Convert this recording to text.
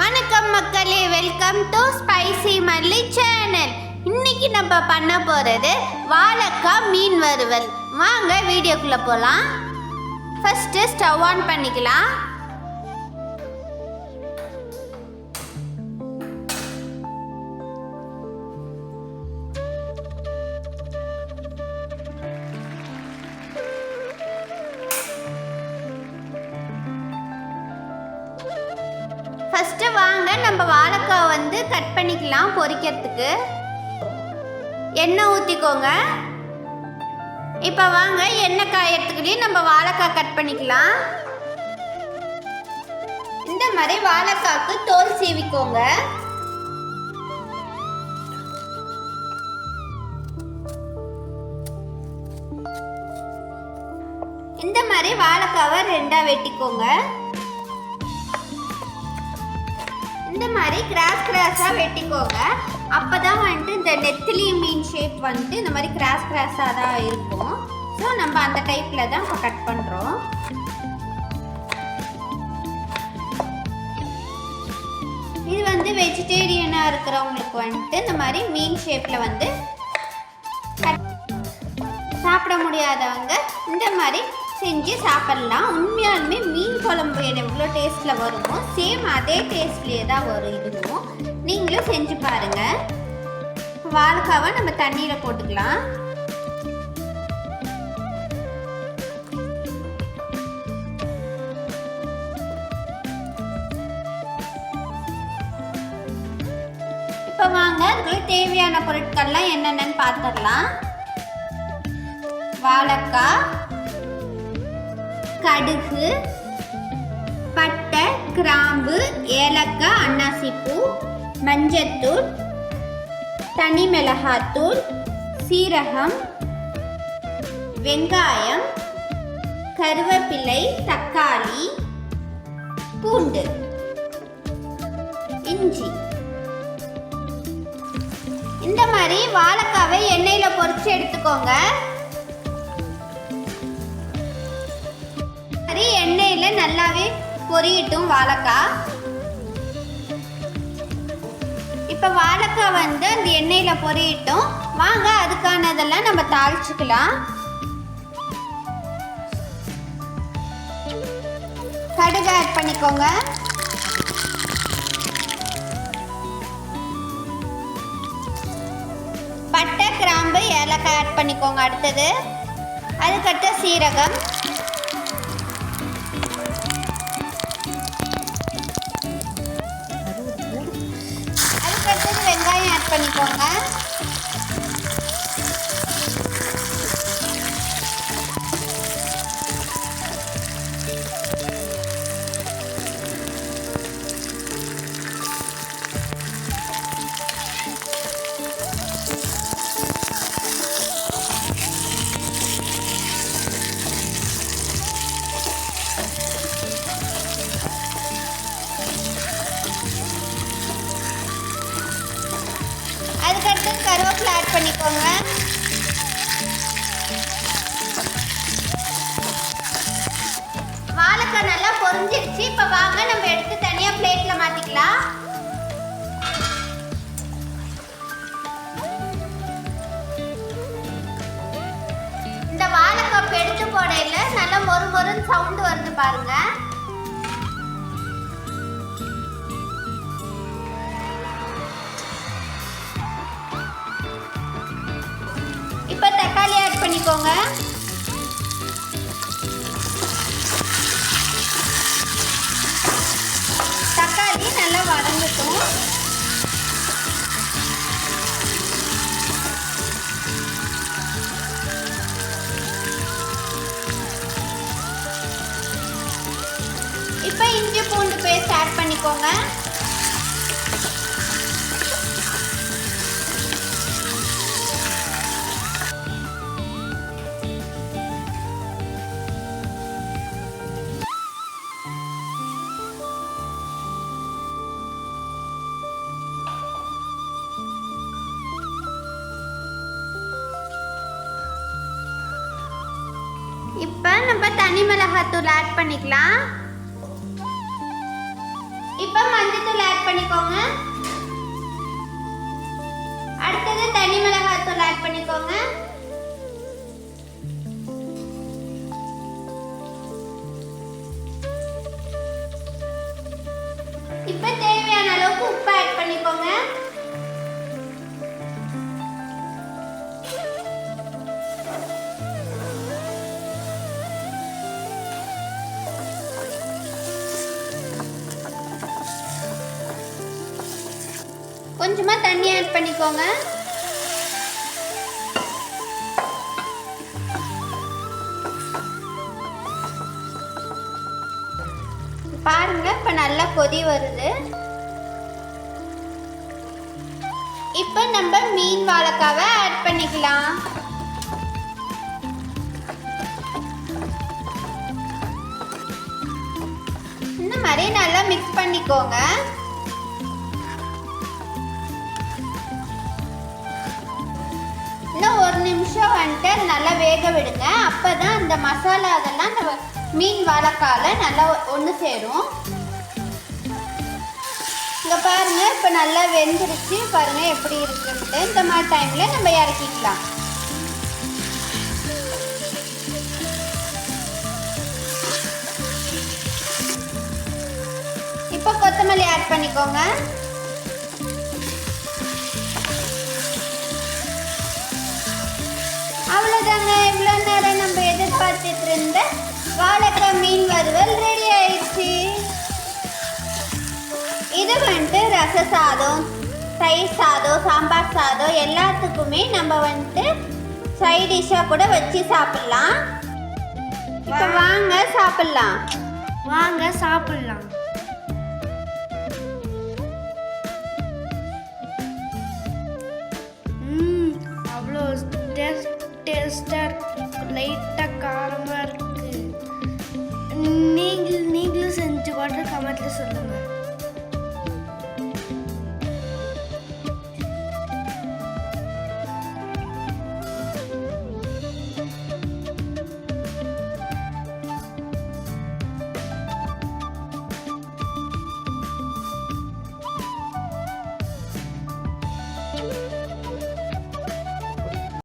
வணக்கம் மக்களே welcome to spicy Malli channel இன்னைக்கு நம்ம பண்ண போறது வாழைக்காய் மீன் வறுவல். வாங்க வீடியோக்குள்ள போலாம். ஃபர்ஸ்ட் ஸ்டவ் ஆன் பண்ணிக்கலாம். ஃபஸ்ட்டு வாங்க நம்ம வாழைக்காய் வந்து கட் பண்ணிக்கலாம் பொரிக்கிறதுக்கு எண்ணெய் ஊற்றிக்கோங்க இப்போ வாங்க எண்ணெய் காயத்துக்குள்ளேயும் நம்ம வாழைக்காய் கட் பண்ணிக்கலாம். இந்த மாதிரி வாழைக்காய்க்கு தோல் சீவிக்கோங்க. இந்த மாதிரி வாழைக்காவை ரெண்டாக வெட்டிக்கோங்க. இந்த மாதிரி கிராஸ் கிராஸாக வெட்டிக்கோங்க. அப்போ தான் வந்துட்டு இந்த நெத்திலி மீன் ஷேப் வந்துட்டு இந்த மாதிரி கிராஸ் கிராஸாக தான் இருக்கும். ஸோ நம்ம அந்த டைப்பில் தான் இப்போ கட் பண்ணுறோம் இது வந்து வெஜிடேரியனாக இருக்கிறவங்களுக்கு வந்துட்டு இந்த மாதிரி மீன் ஷேப்பில் வந்து கட் சாப்பிட முடியாதவங்க இந்த மாதிரி செஞ்சு சாப்பிடலாம். உண்மையாலுமே மீன் குழம்பு எவ்வளோ டேஸ்ட்டில் வருமோ சேம் அதே டேஸ்ட்லேயே தான் வரும் இதுவும். நீங்களும் செஞ்சு பாருங்கள் வாழைக்காவை நம்ம தண்ணியில் போட்டுக்கலாம். இப்போ வாங்க அதுக்குள்ள தேவையான பொருட்கள்லாம் என்னென்னு பார்த்துடலாம் வாழைக்காய் கடுகு பட்டை கிராம்பு ஏலக்காய் அன்னாசிப்பூ மஞ்சத்தூள் தனி மிளகாத்தூள் சீரகம் வெங்காயம் கருவேப்பிலை தக்காளி பூண்டு இஞ்சி. இந்த மாதிரி வாழைக்காவை எண்ணெயில் பொறிச்சு எடுத்துக்கோங்க. எண்ணெயில் நல்லாவே பொரியட்டும் வாழைக்காய் இப்போ வாழைக்காய் வந்து அந்த எண்ணெயில் பொரியட்டும். வாங்க அதுக்கானதெல்லாம் நம்ம தாளிச்சுக்கலாம். கடுகு ஆட் பண்ணிக்கோங்க. பட்டை கிராம்பு ஏலக்காய் ஆட் பண்ணிக்கோங்க அடுத்தது. அதுக்கடுத்த சீரகம். பண்ணிக்கோங்க. அதுக்கடுத்து கருவேப்பிலை ஆட் பண்ணிக்கோங்க. வாழைக்காய் நல்லா பொரிஞ்சிருச்சு. இப்போ வாங்க நம்ம எடுத்து தனியாக பிளேட்டில் மாற்றிக்கலாம் இந்த வாழைக்காய் எடுத்து போடையில் நல்லா மொறு மொறுன்னு சவுண்டு வருது பாருங்கள் ஆட் தக்காளி நல்லா வதங்கட்டும். இப்போ இஞ்சி பூண்டு பேஸ்ட் ஆட் பண்ணிக்கோங்க. இப்போ நம்ம தனி மிளகாத்தூள் ஆட் பண்ணிக்கலாம். இப்போ மஞ்சத்தூள் ஆட் பண்ணிக்கோங்க. அடுத்தது தனி மிளகாத்தூள் ஆட் பண்ணிக்கோங்க. இப்போ தேவையான கொஞ்சமாக தண்ணி ஆட் பண்ணிக்கோங்க. பாருங்க இப்ப நல்லா கொதி வருது. இப்போ நம்ம மீன் வாழைக்காவை ஆட் பண்ணிக்கலாம். இந்த மாதிரி நல்லா மிக்ஸ் பண்ணிக்கோங்க. வந்துட்டு நல்லா வேக விடுங்க. அப்போ தான் அந்த மசாலா அதெல்லாம் நம்ம மீன் வாழைக்கால நல்லா ஒன்று சேரும். இங்கே பாருங்க இப்போ நல்லா வெந்துருச்சு. பாருங்க எப்படி இருக்குன்ட்டு. இந்த மாதிரி டைமில் நம்ம இறக்கிக்கலாம். இப்போ கொத்தமல்லி ஆட் பண்ணிக்கோங்க. அவ்வளோதாங்க இவ்வளோ நேரம் நம்ம எதிர்பார்த்துட்டு இருந்த வாழைக்காய் மீன் வறுவல் ரெடி ஆயிடுச்சு. இது வந்துட்டு ரச சாதம் தயிர் சாதம் சாம்பார் சாதம் எல்லாத்துக்குமே நம்ம வந்துட்டு சைட் டிஷ்ஷாக கூட வச்சு சாப்பிட்லாம். இப்போ வாங்க சாப்பிட்லாம். வாங்க சாப்பிட்லாம். அவ்வளோ டேஸ்ட். சிஸ்டர் லைட்டாக காரமாக இருக்குது நீங்கள் நீங்களும் செஞ்சு பாட்டு கமெண்ட்டில் சொல்லுங்கள்